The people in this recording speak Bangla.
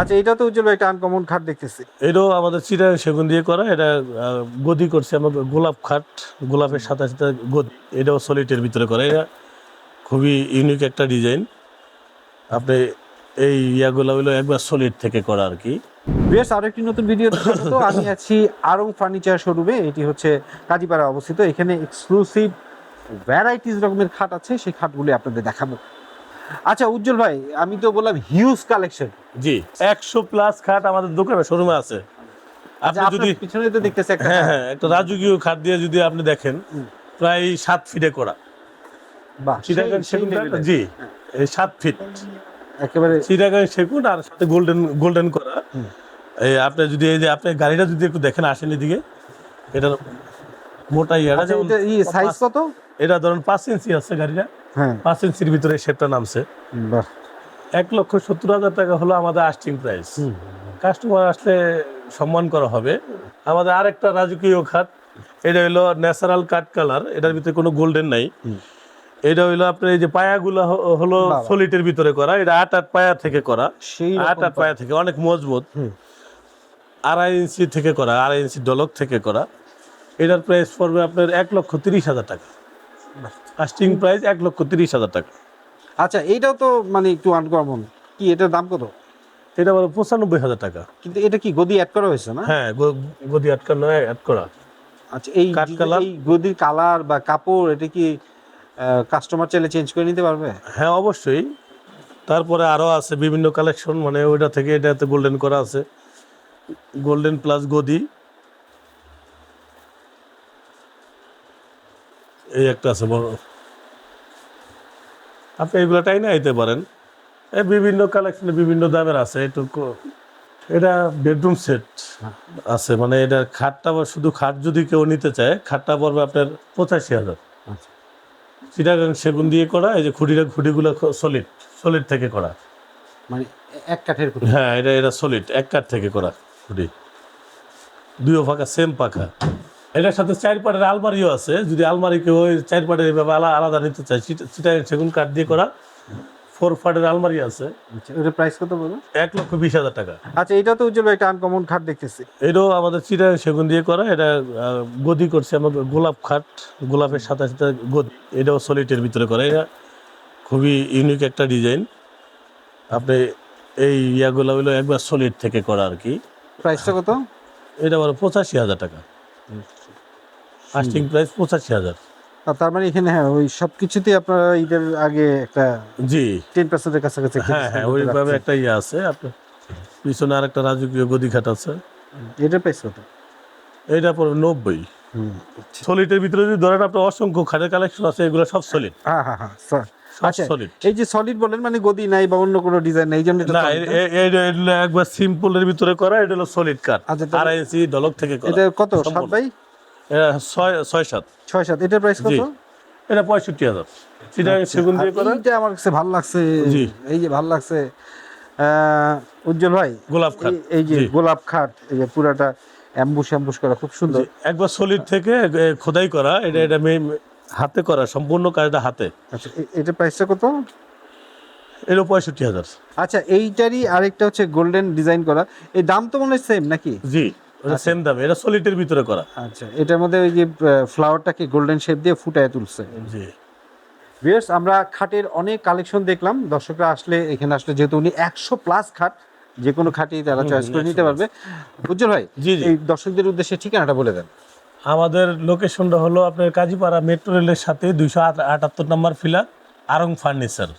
আচ্ছা এটা তো উজ্জ্বল একটা আনকমন খাট দেখতেছি। এটাও আমাদের চিরা সেগুন দিয়ে করা এটা গদি করছে আমাদের গোলাপ খাট গোলাপের সাথে সাথে গদি এটাও সলিটের ভিতরে করা। এটা খুবই ইউনিক একটা ডিজাইন আপনি এই ইয়াগুলো হলো একবার সলিড থেকে করা আর কি। বেশ আরও একটি নতুন ভিডিও তো আমি আছি আরং ফার্নিচার শোরুমে এটি হচ্ছে কাজীপাড়া অবস্থিত। এখানে এক্সক্লুসিভ ভ্যারাইটিস রকমের খাট আছে সেই খাটগুলি আপনাদের দেখাবো। আচ্ছা উজ্জ্বল ভাই আমি তো বললাম হিউজ কালেকশন জি। একশো প্লাস খাট আমাদের দোকানে শোরুমে আছে। আচ্ছা আপনি যদি পিছনে তো দেখতেছি একটা হ্যাঁ হ্যাঁ একটা রাজকীয় খাট দিয়ে যদি আপনি দেখেন প্রায় সাত ফিটে করা। চিটাগাং সেগুন। জি সাত ফিট একেবারে চিটাগাং সেগুন আর সাথে গোল্ডেন গোল্ডেন করা। এই আপনি যদি এই যে আপনি গাড়িটা যদি একটু দেখেন আসেন এদিকে। এটার মোটা ইয়াটা আচ্ছা যেমন এটা সাইজ কত? এটা ধরুন পাঁচ ইঞ্চি আছে গাড়িটা। পাঁচ ইঞ্চির ভিতরে শেপটা নামছে। এক লক্ষ সত্তর হাজার টাকা হলো আমাদের আস্টিং প্রাইস কাস্টমার আসলে সম্মান করা হবে। আমাদের আরেকটা রাজকীয় খাত এটা হলো ন্যাচারাল কাট কালার এটার ভিতরে কোনো গোল্ডেন নাই। এটা হইল আপনার এই যে পায়াগুলো হলো। সলিটের ভিতরে করা এটা আট আট পায়া থেকে করা। সেই আট আট পায়া থেকে অনেক মজবুত। আড়াই ইঞ্চি থেকে করা আড়াই ইঞ্চি ডলক থেকে করা। এটার প্রাইস পড়বে আপনার এক লক্ষ তিরিশ হাজার টাকা। কাস্টিং প্রাইস এক লক্ষ তিরিশ হাজার টাকা। আচ্ছা এইটাও তো মানে একটু আনকমন কি এটার দাম কত? এটা বলো পঁচানব্বই হাজার টাকা। কিন্তু এটা কি গদি অ্যাড করা হয়েছে না? হ্যাঁ গদি আটকানো অ্যাড করা। আচ্ছা এই কাঠ কালার? এই গদির কালার বা কাপড় এটা কি কাস্টমার চাইলে চেঞ্জ করে নিতে পারবে? হ্যাঁ অবশ্যই। তারপরে আরও আছে বিভিন্ন কালেকশন মানে ওইটা থেকে এটাতে গোল্ডেন করা আছে। গোল্ডেন প্লাস গদি। এই একটা আছে বড়। আপনি এগুলোটাই না আইতে পারেন। এই বিভিন্ন কালেকশনে বিভিন্ন দামের আছে এটুকু এটা বেডরুম সেট আছে মানে এটা খাটটা বা শুধু খাট যদি কেউ নিতে চায় খাটটা পড়বে আপনার পঁচাশি হাজার। আচ্ছা। চিটাগাং সেগুন দিয়ে করা এই যে খুঁটিটা খুঁটিগুলো সলিড সলিড থেকে করা। মানে এক কাঠের খুঁটি। হ্যাঁ এটা এটা সলিড এক কাঠ থেকে করা খুঁটি। দুইও পাকা সেম পাখা। এটার সাথে চার পাটের আলমারিও আছে। যদি আলমারি কেউ ওই চার পাটের এভাবে আলাদা নিতে চায় চিটা- চিটাগাং সেগুন কাঠ দিয়ে করা ফোর পাটের আলমারি আছে। আচ্ছা ওটার প্রাইস কত বলো? এক লক্ষ বিশ হাজার টাকা। আচ্ছা এটা তো উজ্জ্বল একটা আনকমন খাট দেখতেছি। এটাও আমাদের চিটাগাং সেগুন দিয়ে করা এটা গদি করছে আমাদের গোলাপ খাট গোলাপের সাথে সাথে গদি। এটাও সলিটের ভিতরে করা এটা খুবই ইউনিক একটা ডিজাইন আপনি এই ইয়াগুলো হলো একবার সলিড থেকে করা আর কি। প্রাইসটা কত? এটা বলো পঁচাশি হাজার টাকা। আস্টিং প্রাইস পঁচাশি হাজার। তার মানে এখানে হ্যাঁ ওই সব কিছুতেই আপনারা ঈদের আগে একটা জি। টেন পার্সেন্টের কাছাকাছি হ্যাঁ হ্যাঁ ওইভাবে একটা ইয়ে আছে আপনার পিছনে আর একটা রাজকীয় গদি খাট আছে এটার প্রাইস কত? এইটা পড়বে নব্বই। সলিডের ভিতরে যদি ধরেন আপনার অসংখ্য খাটের কালেকশন আছে এগুলো সব সলিড হ্যাঁ হ্যাঁ হ্যাঁ আচ্ছা এই যে সলিড বলেন মানে গদি নাই বা অন্য কোনো ডিজাইন নাই এই জন্য না এটা এটা একবার সিম্পলের ভিতরে করা এটা হলো সলিড কাঠ আচ্ছা, ইঞ্চি ডলক থেকে করা। এটা কত সাত। বাই? ছয় ছয় সাত। ছয় সাত এটার প্রাইস কত? এটা পঁয়ষট্টি হাজার। চিটাগাং সেগুন দিয়ে আচ্ছা, করা। এইটা আমার কাছে ভালো লাগছে এই যে ভালো লাগছে উজ্জ্বল ভাই গোলাপ খাট। এই- যে গোলাপ খাট এই যে পুরাটা অ্যাম্বুশ অ্যাম্বুশ করা খুব সুন্দর। একবার সলিড থেকে খোদাই করা এটা এটা হাতে করা সম্পূর্ণ কাজটা হাতে। আচ্ছা এ- এটার প্রাইসটা কত? এটা পঁয়ষট্টি হাজার। আচ্ছা এইটারই আরেকটা হচ্ছে গোল্ডেন ডিজাইন করা। এই দাম তো মনে হয় সেম নাকি? জি ওটা সেম দামে এটা সলিডের ভিতরে করা। আচ্ছা এটার মধ্যে ওই যে ফ্লাওয়ারটাকে গোল্ডেন শেপ দিয়ে ফুটায় তুলছে। জি। ভিউয়ার্স আমরা খাটের অনেক কালেকশন দেখলাম। দর্শকরা আসলে এখানে আসলে যেহেতু উনি একশো প্লাস খাট যে কোনো খাটই তারা চয়েস করে নিতে পারবে। উজ্জ্বল ভাই। এই দর্শকদের উদ্দেশ্যে ঠিকানাটা বলে দেন। আমাদের লোকেশনটা হলো আপনার কাজীপাড়া মেট্রো রেলের সাথে দুইশো আটাত্তর নম্বর ফিলার আরং ফার্নিচার